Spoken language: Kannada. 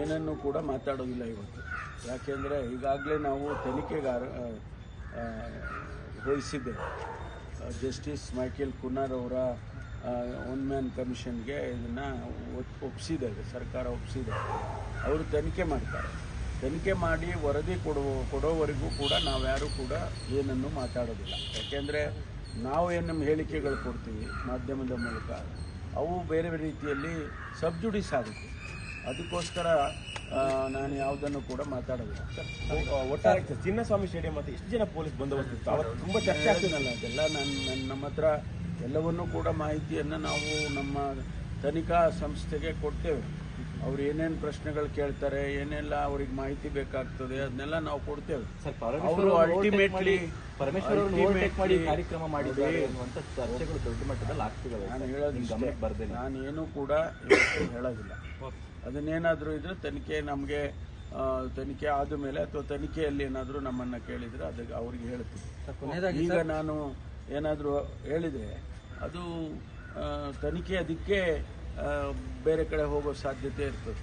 ಏನನ್ನು ಕೂಡ ಮಾತಾಡೋದಿಲ್ಲ ಇವತ್ತು. ಯಾಕೆಂದರೆ ಈಗಾಗಲೇ ನಾವು ತನಿಖೆಗಾರ ವಹಿಸಿದ್ದೇವೆ ಜಸ್ಟಿಸ್ ಮೈಕೇಲ್ ಕುನಾರ್ ಅವರ ಒನ್ ಮ್ಯಾನ್ ಕಮಿಷನ್ಗೆ ಇದನ್ನು ಒಪ್ಪಿಸಿದ್ದಾರೆ ಸರ್ಕಾರ ಒಪ್ಪಿಸಿದೆ ಅವರು ತನಿಖೆ ಮಾಡ್ತಾರೆ. ತನಿಖೆ ಮಾಡಿ ವರದಿ ಕೊಡುವ, ಕೊಡೋವರೆಗೂ ಕೂಡ ನಾವ್ಯಾರೂ ಕೂಡ ಏನನ್ನು ಮಾತಾಡೋದಿಲ್ಲ. ಯಾಕೆಂದರೆ ನಾವು ಏನು ನಮ್ಮ ಹೇಳಿಕೆಗಳು ಕೊಡ್ತೀವಿ ಮಾಧ್ಯಮದ ಮೂಲಕ, ಅವು ಬೇರೆ ಬೇರೆ ರೀತಿಯಲ್ಲಿ ಸಬ್ಜುಡಿಸ್ ಆಗುತ್ತೆ. ಅದಕ್ಕೋಸ್ಕರ ನಾನು ಯಾವುದನ್ನು ಕೂಡ ಮಾತಾಡೋದಿಲ್ಲ. ಒಟ್ಟಾರೆ ಚಿನ್ನಸ್ವಾಮಿ ಸ್ಟೇಡಿಯಂ ಮತ್ತೆ ಎಷ್ಟು ಜನ ಪೊಲೀಸ್ ಬಂದೋಬಸ್ತ್ ಇತ್ತು ಅವತ್ತು ತುಂಬಾ ಚರ್ಚೆ ಆಗ್ತಿದೆ ಆಗ್ತಿದ್ದಲ್ಲ ಅದೆಲ್ಲ ನಾನು ನನ್ನ ನಮ್ಮ ಹತ್ರ ಎಲ್ಲವನ್ನೂ ಕೂಡ ಮಾಹಿತಿಯನ್ನು ನಾವು ನಮ್ಮ ತನಿಖಾ ಸಂಸ್ಥೆಗೆ ಕೊಡ್ತೇವೆ. ಅವ್ರು ಏನೇನು ಪ್ರಶ್ನೆಗಳು ಕೇಳ್ತಾರೆ ಏನೆಲ್ಲ ಅವ್ರಿಗೆ ಮಾಹಿತಿ ಬೇಕಾಗ್ತದೆ ಅದನ್ನೆಲ್ಲ ನಾವು ಕೊಡ್ತೇವೆ. ಸರ್ ಅವರು ಅಲ್ಟಿಮೇಟ್ಲಿ ಮಾಡಿ ಕಾರ್ಯಕ್ರಮ ಮಾಡಿದ್ದಾರೆ ಅನ್ನುವಂಥ ಚರ್ಚೆಗಳು ದೊಡ್ಡ ಮಟ್ಟದಲ್ಲಿ ಆಗ್ತಿದ್ದಾವೆ ನಾನು. ಹೇಳೋದು ಬರ್ದಿಲ್ಲ ನಾನು ಏನೂ ಕೂಡ ಹೇಳೋದಿಲ್ಲ. ಅದನ್ನೇನಾದರೂ ಇದ್ರೆ ತನಿಖೆ ನಮಗೆ ತನಿಖೆ ಆದ ಮೇಲೆ ಅಥವಾ ತನಿಖೆಯಲ್ಲಿ ಏನಾದರೂ ನಮ್ಮನ್ನು ಕೇಳಿದರೆ ಅದಕ್ಕೆ ಅವ್ರಿಗೆ ಹೇಳ್ತೀವಿ ಈಗ ನಾನು ಏನಾದರೂ ಹೇಳಿದರೆ ಅದು ತನಿಖೆ ಅದಕ್ಕೆ ಬೇರೆ ಕಡೆ ಹೋಗೋ ಸಾಧ್ಯತೆ ಇರ್ತದೆ.